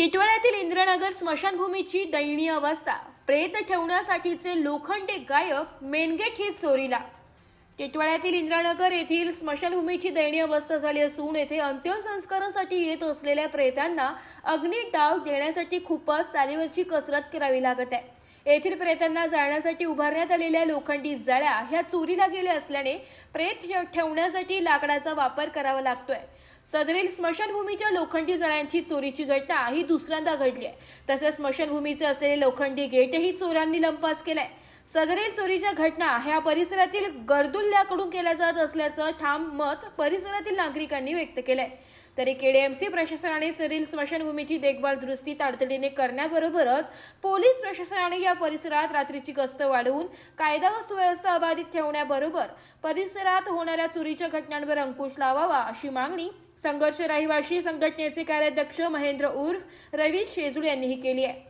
टिटवाळ्यातील इंद्रनगर स्मशानभूमीची दयनीय अवस्था. प्रेत ठेवण्यासाठीचे लोखंडे गायब मेनगेट ही चोरीला. टिटवाळ्यातील इंद्रानगर येथील स्मशानभूमीची दयनीय अवस्था झाली असून येथे अंत्यसंस्कारासाठी येत असलेल्या प्रेतांना अग्निडाव देण्यासाठी खूपच तारेवरची कसरत करावी लागत आहे. येथील प्रेतांना जाळण्यासाठी उभारण्यात आलेल्या लोखंडी जाळ्या ह्या चोरीला गेल्या असल्याने प्रेत ठेव- ठेवण्यासाठी लाकडाचा वापर करावा लागतोय. सदरील स्मशानभूमीच्या लोखंडी जळ्यांची चोरीची घटना ही दुसऱ्यांदा घडली आहे. तसेच स्मशानभूमीचे असलेले लोखंडी गेटही चोरांनी लंपास केलाय. सदरील चोरीच्या घटना ह्या परिसरातील गर्दुल्ल्याकडून केल्या जात असल्याचं ठाम मत परिसरातील नागरिकांनी व्यक्त केलंय. तरी केडीएमसी प्रशासनाने सरील स्मशानभूमीची देखभाल दुरुस्ती तातडीने करण्याबरोबरच पोलीस प्रशासनाने या परिसरात रात्रीची गस्त वाढवून कायदा व सुव्यवस्था अबाधित ठेवण्याबरोबर परिसरात होणाऱ्या चोरीच्या घटनांवर अंकुश लावावा अशी मागणी संघर्ष रहिवाशी संघटनेचे कार्याध्यक्ष महेंद्र उर्फ रवी शेजुळ यांनीही केली आहे.